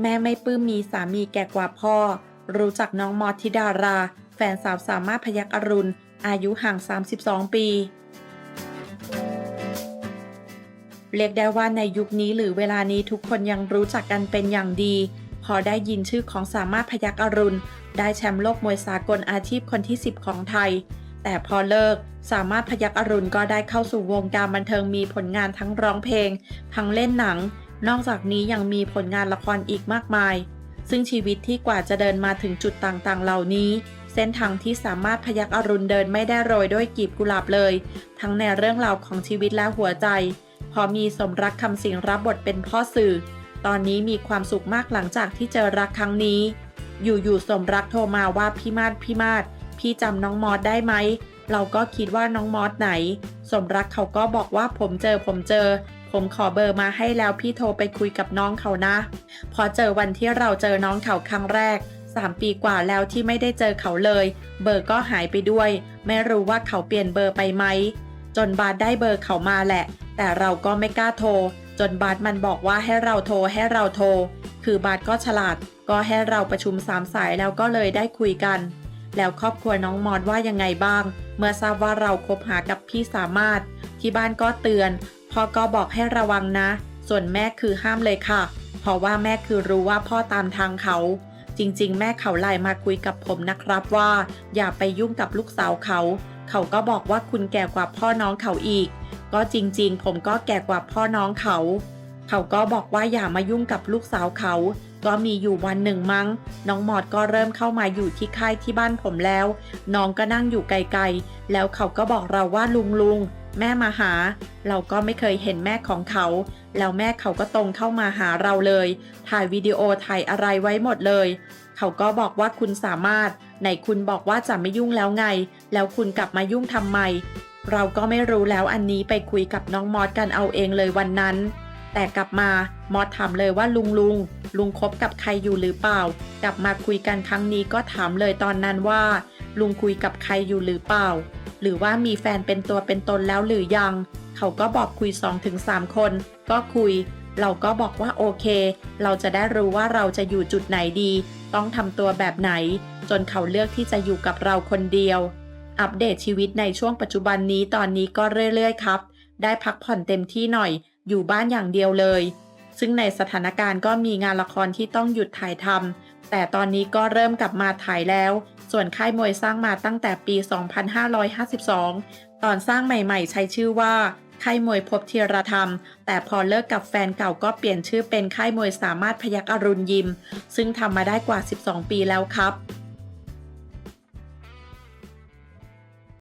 แม่ไม่ปลื้มมีสามีแก่กว่าพ่อ รู้จักน้องมอธิดารา แฟนสาวสามารถพยักอรุณ อายุห่าง 32 ปี เรียกได้ว่าในยุคนี้หรือเวลานี้ทุกคนยังรู้จักกันเป็นอย่างดี พอได้ยินชื่อของสามารถพยักอรุณ ได้แชมป์โลกมวยสากลอาชีพคนที่ 10 ของไทย แต่พอเลิกสามารถพยักอรุณก็ได้เข้าสู่วงการบันเทิงมีผลงานทั้งร้องเพลง ทั้งเล่นหนัง นอกจากนี้ยังมีผลงานละครอีกมากมาย ซึ่งชีวิตที่กว่าจะเดินมาถึงจุดต่างๆ เหล่านี้ เส้นทางที่สามารถพยักอรุณเดินไม่ได้โรยด้วยกีบกุหลาบเลย ทั้งในเรื่องราวของชีวิตและหัวใจ พอมีสมรักคำสิงรับบทเป็นพ่อสื่อ ตอนนี้มีความสุขมากหลังจากที่เจอรักครั้งนี้ อยู่ๆสมรักโทรมาว่าพี่มาดพี่มาด พี่จำน้องมอสได้ไหม เราก็คิดว่าน้องมอสไหน สมรักเขาก็บอกว่าผมเจอผมเจอ ผมขอเบอร์มาให้แล้วพี่โทรไปคุยกับน้องเขานะ พอเจอวันที่เราเจอน้องเขาครั้งแรก 3 ปีกว่าแล้วที่ไม่ได้เจอเขาเลย เบอร์ก็หายไปด้วย ไม่รู้ว่าเขาเปลี่ยนเบอร์ไปไหม จนบาสได้เบอร์เขามาแหละ แต่เราก็ไม่กล้าโทร จนบาสมันบอกว่าให้เราโทรให้เราโทร คือบาสก็ฉลาด ก็ให้เราประชุมสามสายแล้วก็เลยได้คุยกัน แล้วครอบครัวน้องมอดว่ายังไงบ้าง เมื่อทราบว่าเราคบหากับพี่สามารถ ที่บ้านก็เตือนพ่อก็บอกให้ระวังนะ ส่วนแม่คือห้ามเลยค่ะ เพราะว่าแม่คือรู้ว่าพ่อตามทางเขา จริง ๆ แม่เขาไลน์มาคุยกับผมนะครับว่า อย่าไปยุ่งกับลูกสาวเขา เขาก็บอกว่าคุณแก่กว่าพ่อน้องเขาอีก ก็จริง ๆ ผมก็แก่กว่าพ่อน้องเขา เขาก็บอกว่าอย่ามายุ่งกับลูกสาวเขา ก็มีอยู่วันหนึ่งมั้ง น้องหมอดก็เริ่มเข้ามาอยู่ที่ค่ายที่บ้านผมแล้ว น้องก็นั่งอยู่ไกลๆ แล้วเขาก็บอกเราว่าลุงลุงแม่มาหา เราก็ไม่เคยเห็นแม่ของเขา แล้วแม่เขาก็ตรงเข้ามาหาเราเลย ถ่ายวิดีโอถ่ายอะไรไว้หมดเลย เขาก็บอกว่าคุณสามารถไหนคุณบอกว่าจะไม่ยุ่งแล้วไง แล้วคุณกลับมายุ่งทำไม เราก็ไม่รู้แล้วอันนี้ไปคุยกับน้องมอสกันเอาเองเลยวันนั้น แต่กลับมามอสถามเลยว่าลุงลุงลุงคบกับใครอยู่หรือเปล่า กลับมาคุยกันครั้งนี้ก็ถามเลยตอนนั้นว่า ลุงคุยกับใครอยู่หรือเปล่า หรือว่ามีแฟนเป็นตัวเป็นตนแล้วหรือยัง เขาก็บอกคุย 2-3 คน ก็คุย เราก็บอกว่าโอเค เราจะได้รู้ว่าเราจะอยู่จุดไหนดี ต้องทำตัวแบบไหน จนเขาเลือกที่จะอยู่กับเราคนเดียว อัปเดตชีวิตในช่วงปัจจุบันนี้ตอนนี้ก็เรื่อยๆครับ ได้พักผ่อนเต็มที่หน่อย อยู่บ้านอย่างเดียวเลย ซึ่งในสถานการณ์ก็มีงานละครที่ต้องหยุดถ่ายทำแต่ตอนนี้ก็เริ่มกลับมาถ่ายแล้ว ส่วนค่ายมวยสร้างมาตั้งแต่ปี 2552 ตอนสร้างใหม่ๆ ใช้ชื่อว่าค่ายมวยพบเทียรธรรม แต่พอเลิกกับแฟนเก่าก็เปลี่ยนชื่อเป็นค่ายมวยสามารถพยักอรุณยิม ซึ่งทำมาได้กว่า 12 ปีแล้วครับ